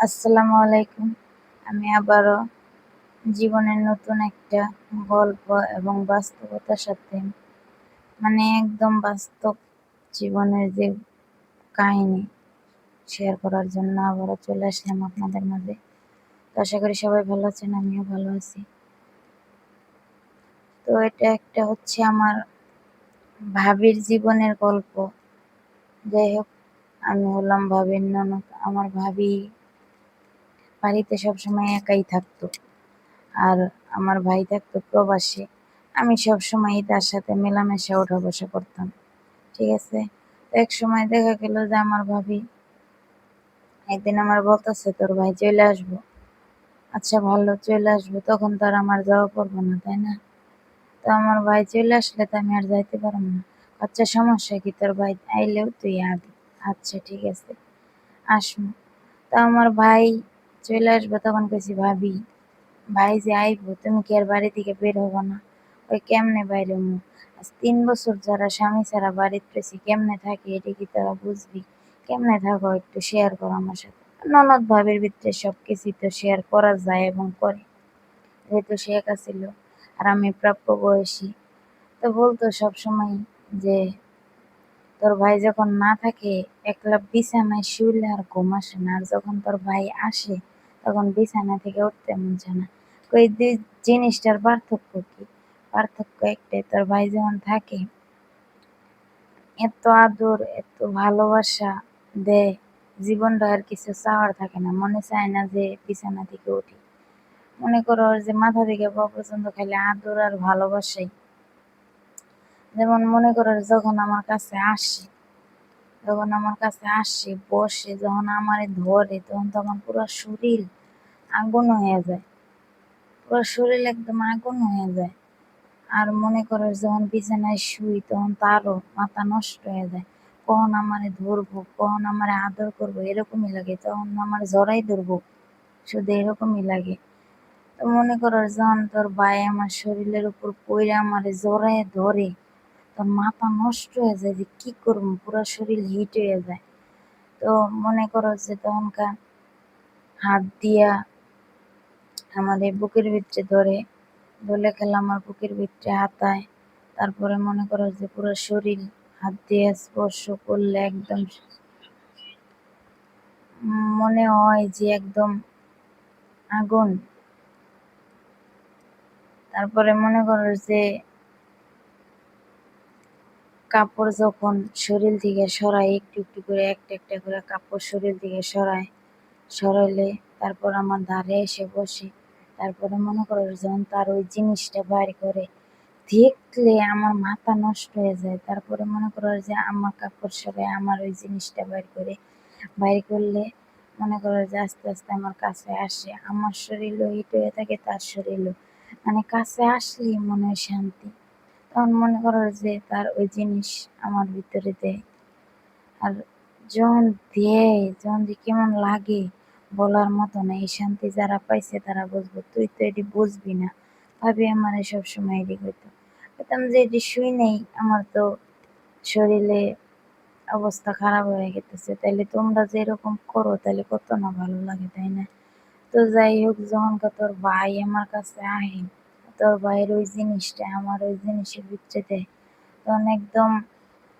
আসসালামু আলাইকুম। আমি আবারও জীবনের নতুন একটা গল্প এবং বাস্তবতার সাথে মানে একদম বাস্তব জীবনের যে কাহিনী শেয়ার করার জন্য আবারও চলে আসলাম আপনাদের মাঝে। তো আশা করি সবাই ভালো আছেন, আমিও ভালো আছি। তো এটা একটা হচ্ছে আমার ভাবির জীবনের গল্প। যাই হোক, আমি হলাম ভাবির ননদ। আমার ভাবি বাড়িতে সবসময় একাই থাকতো। আর আমার ভাই থাকতো প্রবাসে। আমি সবসময় তার সাথে মেলামেশা ওঠা বসা করতাম। ঠিক আছে? এক সময় দেখা গেল যে আমার ভাবি, একদিন আমার বলতেছে, তোর ভাই চলে আসব। আচ্ছা ভালো, চলে আসব। তখন তো আর আমার যাওয়া পড়ব না, তাই না? তো আমার ভাই চলে আসলে তো আমি আর যাইতে পারব না। আচ্ছা সমস্যা কি? তোর ভাই আইলেও তুই আবি আচ্ছা ঠিক আছে। আসব। তো আমার ভাই চলে আসব তখন কইছি, ভাবি, ভাই যে আইবো, তুমি কি আর বাড়ি থেকে বের হব না? ওই কেমনে বাইরে মু আজ তিন বছর যারা স্বামী ছাড়া বাড়িতে রয়েছি, কেমনে থাকে এটা কি তারা বুঝবি? কেমনে থাকো একটু শেয়ার করো আমার সাথে? ননদ ভাবির ভিতরে সব কিছুই তো শেয়ার করা যায় এবং করে। যেহেতু সে একা ছিল আর আমি প্রাপ্য বয়সী, তো বলতো সবসময় যে, তোর ভাই যখন না থাকে, একলা বিছানায় শুইলে আর ঘুম আসে না। আর যখন তোর ভাই আসে তখন বিছানা থেকে উঠতে মন চায় না। ওই দুই জিনিসটার পার্থক্য কি? পার্থক্য একটাই, তোর ভাই যেমন থাকে, এত আদর, এত ভালোবাসা দেয়, জীবনটা আর কিছু চাওয়ার থাকে না, মনে চায় না যে বিছানা থেকে উঠি। মনে করো যে মাথা থেকে পা পর্যন্ত খালি আদর আর ভালোবাসাই। যেমন মনে করো যখন আমার কাছে আসে যখন আমার কাছে আসে, বসে, যখন আমারে ধরে, তখন তো আমার পুরো শরীর আগুন হয়ে যায়। পুরো শরীর একদম আগুন হয়ে যায়। আর মনে করো যখন বিছানায় শুই, তখন তারও মাথা নষ্ট হয়ে যায়। কখন আমারে ধরবো, কখন আমারে আদর করব, এরকমই লাগে। তখন আমার জড়াই ধরবো, শুধু এরকমই লাগে। তো মনে করো যখন তোর ভাই আমার শরীরের উপর পইরা আমারে জড়ায় ধরে তোর মাথা নষ্ট হয়ে যায় যে কি করব? পুরো শরীর হিট হয়ে যায়। তো মনে করো যে তখনকার হাত দিয়া আমার এই বুকের ভিতরে ধরে ধরে খেলা আমার বুকের ভিতরে হাতায়, তারপরে মনে করো যে পুরো শরীর হাত দিয়ে স্পর্শ করলে একদম মনে হয় যে একদম আগুন। তারপরে মনে করো যে কাপড় যখন শরীর থেকে সরাই একটু একটু করে একটা একটা করে কাপড় শরীর থেকে সরায়, সরাইলে তারপর আমার ধারে এসে বসে। তারপরে মনে করো যখন তার ওই জিনিসটা বাইর করে, দেখলে আমার মাথা নষ্ট হয়ে যায়। তারপরে মনে করো যে আমার কাপড় সরাই আমার ওই জিনিসটা বাইর করে। বাইর করলে মনে করো যে আস্তে আস্তে আমার কাছে আসে। আমার শরীরও হিট হয়ে থাকে, তার শরীরও। মানে কাছে আসলেই মনে হয় শান্তি। তখন মনে করো যে তার ওই জিনিস আমার ভিতরে দেয়। আর যখন দেয়, যখন যে কেমন লাগে বলার মতো না, এই শান্তি যারা পাইছে তারা বুঝব। তুই তো এটি বুঝবি না, ভাবি আমার সব সময় এটি করতো। বলতাম যে এটি শুই নেই, আমার তো শরীরে অবস্থা খারাপ হয়ে গেতেছে। তাইলে তোমরা যে এরকম করো তাহলে কত না ভালো লাগে, তাই না? তো যাই হোক, যখন তোর ভাই আমার কাছে আহে তোর ভাইয়ের ওই জিনিসটা, আমার ওই জিনিসের ভিতরে দেয় তখন একদম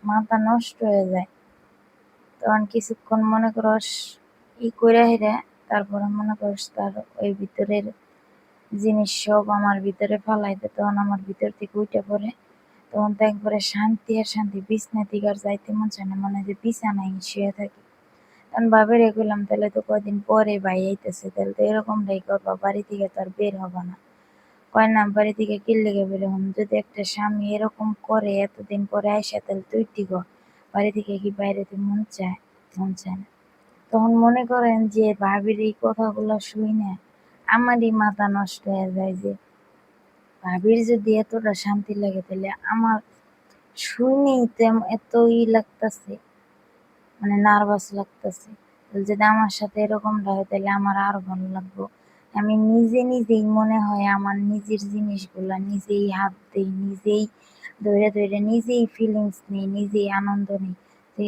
মাথা নষ্ট হয়ে যায়। তখন কিছুক্ষণ মনে করস, ই করে হেরে তারপরে মনে করস তার ওই ভিতরের জিনিস সব আমার ভিতরে ফালাইতে, তখন আমার ভিতর থেকে উঠে পড়ে। তখন তো একবারে শান্তি আর শান্তি, বিছনা থেকে আর যাইতে মন চায় না, মনে হয় যে বিছানায় শুয়ে থাকি। তখন বাবের কইলাম, তাহলে তো কদিন পরে ভাই আইতেছে, তাহলে তো এরকমটাই করবা, বাড়ি থেকে তো আর বের হবা না। কয় না বাড়ি থেকে কি লেগে বের হম, যদি একটা স্বামী এরকম করে এতদিন পরে আইসা, তাহলে তুই ঠিক বাড়ি থেকে কি বাইরে মন চায়? মন চায় না। তখন মনে করেন যে ভাবির এই কথাগুলো শুই না, আমারই মাথা নষ্ট হয়ে যায় যে ভাবির যদি এতটা শান্তি লাগে, তাহলে আমার শুনেই তো এত ই লাগতেছে মানে নার্ভাস লাগতেছে। যদি আমার সাথে এরকমটা হয়, তাহলে আমার আরও ভালো লাগবে। আমি নিজে নিজেই মনে হয় আমার নিজের জিনিসগুলা নিজেই হাত দিই, নিজেই ধরে ধরে, নিজেই ফিলিংস নিই, নিজেই আনন্দ নিই। যে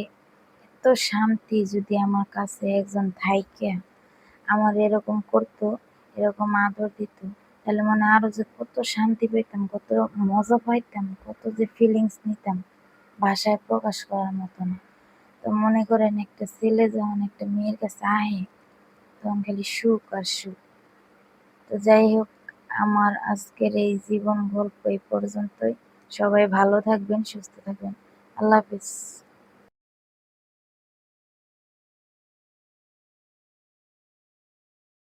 এত শান্তি যদি আমার কাছে একজন থাইকে, আমার এরকম করতো, এরকম আদর দিত, তাহলে মনে হয় আরও যে কত শান্তি পেতাম, কত মজা পাইতাম, কত যে ফিলিংস নিতাম ভাষায় প্রকাশ করার মতো না। তো মনে করেন একটা ছেলে যখন একটা মেয়ের কাছে আহে, তখন খালি সুখ আর সুখ। তো যাই হোক আমার আজকের এই জীবন গল্প এই পর্যন্তই। সবাই ভালো থাকবেন, সুস্থ থাকবেন। আল্লাহ হাফিজ।